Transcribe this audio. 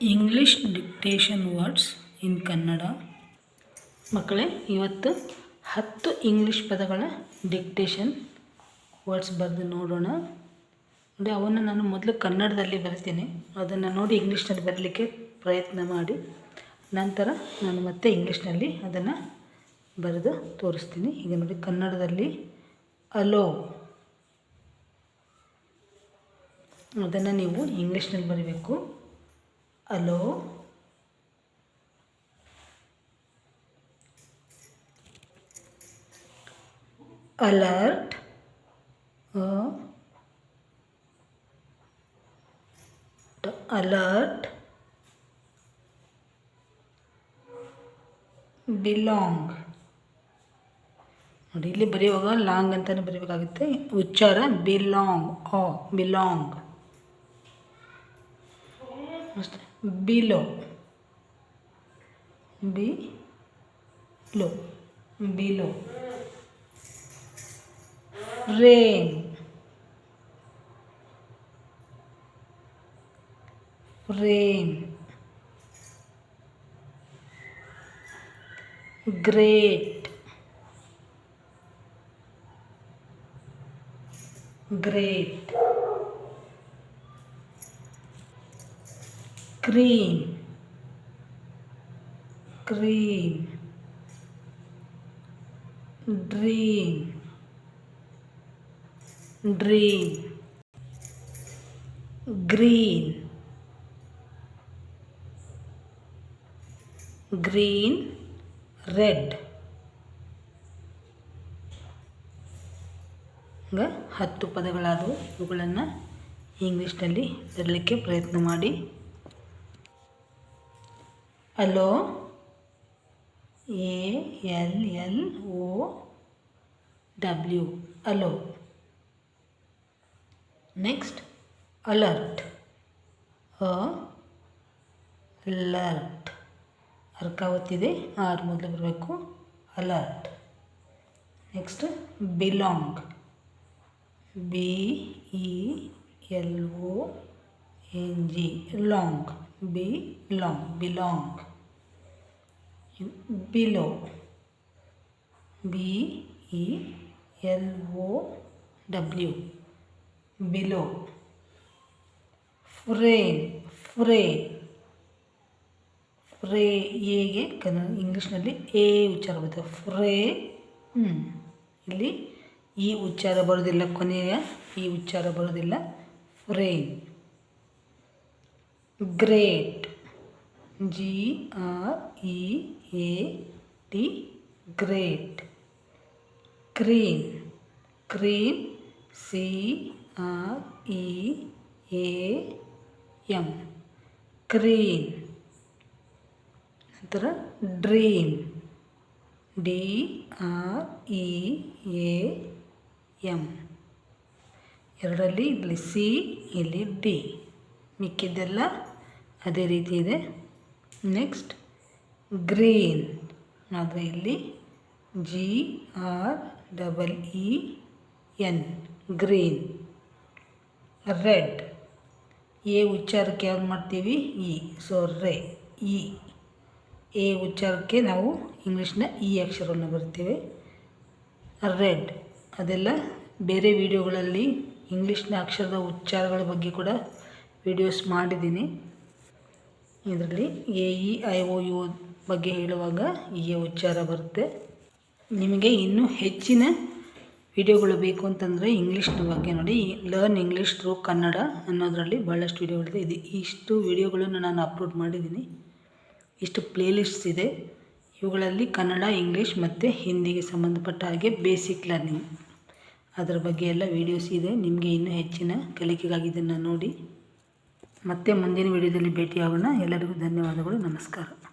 English dictation words in Kannada ಮಕ್ಕಳೇ, ಇವತ್ತು ಹತ್ತು ಇಂಗ್ಲೀಷ್ ಪದಗಳ ಡಿಕ್ಟೇಷನ್ ವರ್ಡ್ಸ್ ಬರೆದು ನೋಡೋಣ. ನೋಡಿ ಅವನ್ನು ನಾನು ಮೊದಲು ಕನ್ನಡದಲ್ಲಿ ಬರಿತೀನಿ. ಅದನ್ನು ನೋಡಿ ಇಂಗ್ಲೀಷ್ನಲ್ಲಿ ಬರಲಿಕ್ಕೆ ಪ್ರಯತ್ನ ಮಾಡಿ. ನಂತರ ನಾನು ಮತ್ತೆ ಇಂಗ್ಲೀಷ್ನಲ್ಲಿ ಅದನ್ನು ಬರೆದು ತೋರಿಸ್ತೀನಿ. ಈಗ ನೋಡಿ, ಕನ್ನಡದಲ್ಲಿ ಅಲೋ ಅದನ್ನು ನೀವು ಇಂಗ್ಲೀಷ್ನಲ್ಲಿ ಬರೀಬೇಕು. Allow alert? uh, belong. ನೋಡಿ ಇಲ್ಲಿ ಬರೆಯುವಾಗ ಲಾಂಗ್ ಅಂತಲೇ ಬರೀಬೇಕಾಗುತ್ತೆ. ಉಚ್ಚಾರ ಬಿಲಾಂಗ್ ಆ belong. below. Be low below. Rain. Rain. Great. Great. Cream. Cream. Dream. Dream. Green. Green. Red. ಈಗ ಹತ್ತು ಪದಗಳಾದವು. ಇವುಗಳನ್ನು ಇಂಗ್ಲೀಷ್ನಲ್ಲಿ ಬರಲಿಕ್ಕೆ ಪ್ರಯತ್ನ ಮಾಡಿ. Allow A, L L, O, W. Allow next, alert. A alert. ಅರ್ಕ ಒತ್ತಿದೆ, ಆರು ಮೊದಲು ಬರಬೇಕು. Alert. Next, belong. B, E, L O N, G. Long. Be, long. Belong. Below. B E L O W. Below. Frame, fray. Fray ಎಗೆ ಕನ್ನಡ ಇಂಗ್ಲೀಷ್ನಲ್ಲಿ A ಉಚ್ಚಾರ ಬರುತ್ತೆ free ಇಲ್ಲಿ ಈ ಉಚ್ಚಾರ ಬರೋದಿಲ್ಲ ಕೊನೆಯ ಈ ಉಚ್ಚಾರ ಬರೋದಿಲ್ಲ. Frame. Great. G R E, A, T, great. Cream cream C R E, A M cream ನಂತರ dream. D R E, A M ಎರಡರಲ್ಲಿ ಇಲ್ಲಿ ಸಿ, ಇಲ್ಲಿ ಡಿ. ಮಿಕ್ಕಿದ್ದೆಲ್ಲ ಅದೇ ರೀತಿ ಇದೆ. ನೆಕ್ಸ್ಟ್ ಗ್ರೀನ್ ಆದರೆ ಇಲ್ಲಿ G R double E N green red A ಉಚ್ಚಾರಕ್ಕೆ ಯಾವ್ದು ಮಾಡ್ತೀವಿ? ಇ ಸೊ ರೆ ಇ ಎ ಉಚ್ಚಾರಕ್ಕೆ ನಾವು ಇಂಗ್ಲೀಷ್ನ ಇ ಅಕ್ಷರವನ್ನು ಬರ್ತೀವಿ. ರೆಡ್ ಅದೆಲ್ಲ ಬೇರೆ ವಿಡಿಯೋಗಳಲ್ಲಿ ಇಂಗ್ಲೀಷ್ನ ಅಕ್ಷರದ ಉಚ್ಚಾರಗಳ ಬಗ್ಗೆ ಕೂಡ ವಿಡಿಯೋಸ್ ಮಾಡಿದ್ದೀನಿ. ಇದರಲ್ಲಿ A, E, I O U ಬಗ್ಗೆ ಹೇಳುವಾಗ ಈ ಉಚ್ಚಾರ ಬರುತ್ತೆ. ನಿಮಗೆ ಇನ್ನೂ ಹೆಚ್ಚಿನ ವಿಡಿಯೋಗಳು ಬೇಕು ಅಂತಂದರೆ ಇಂಗ್ಲೀಷ್ನ ಬಗ್ಗೆ ನೋಡಿ. ಲರ್ನ್ ಇಂಗ್ಲೀಷ್ ಥ್ರೂ ಕನ್ನಡ ಅನ್ನೋದರಲ್ಲಿ ಭಾಳಷ್ಟು ವಿಡಿಯೋಗಳಿದೆ. ಇದು ಇಷ್ಟು ವಿಡಿಯೋಗಳನ್ನು ನಾನು ಅಪ್ಲೋಡ್ ಮಾಡಿದ್ದೀನಿ. ಇಷ್ಟು ಪ್ಲೇಲಿಸ್ಟ್ಸ್ ಇದೆ. ಇವುಗಳಲ್ಲಿ ಕನ್ನಡ ಇಂಗ್ಲೀಷ್ ಮತ್ತು ಹಿಂದಿಗೆ ಸಂಬಂಧಪಟ್ಟ ಹಾಗೆ ಬೇಸಿಕ್ ಲರ್ನಿಂಗ್ ಅದರ ಬಗ್ಗೆ ಎಲ್ಲ ವೀಡಿಯೋಸ್ ಇದೆ. ನಿಮಗೆ ಇನ್ನೂ ಹೆಚ್ಚಿನ ಕಲಿಕೆಗಾಗಿ ಇದನ್ನು ನೋಡಿ. ಮತ್ತೆ ಮುಂದಿನ ವಿಡಿಯೋದಲ್ಲಿ ಭೇಟಿಯಾಗೋಣ. ಎಲ್ಲರಿಗೂ ಧನ್ಯವಾದಗಳು. ನಮಸ್ಕಾರ.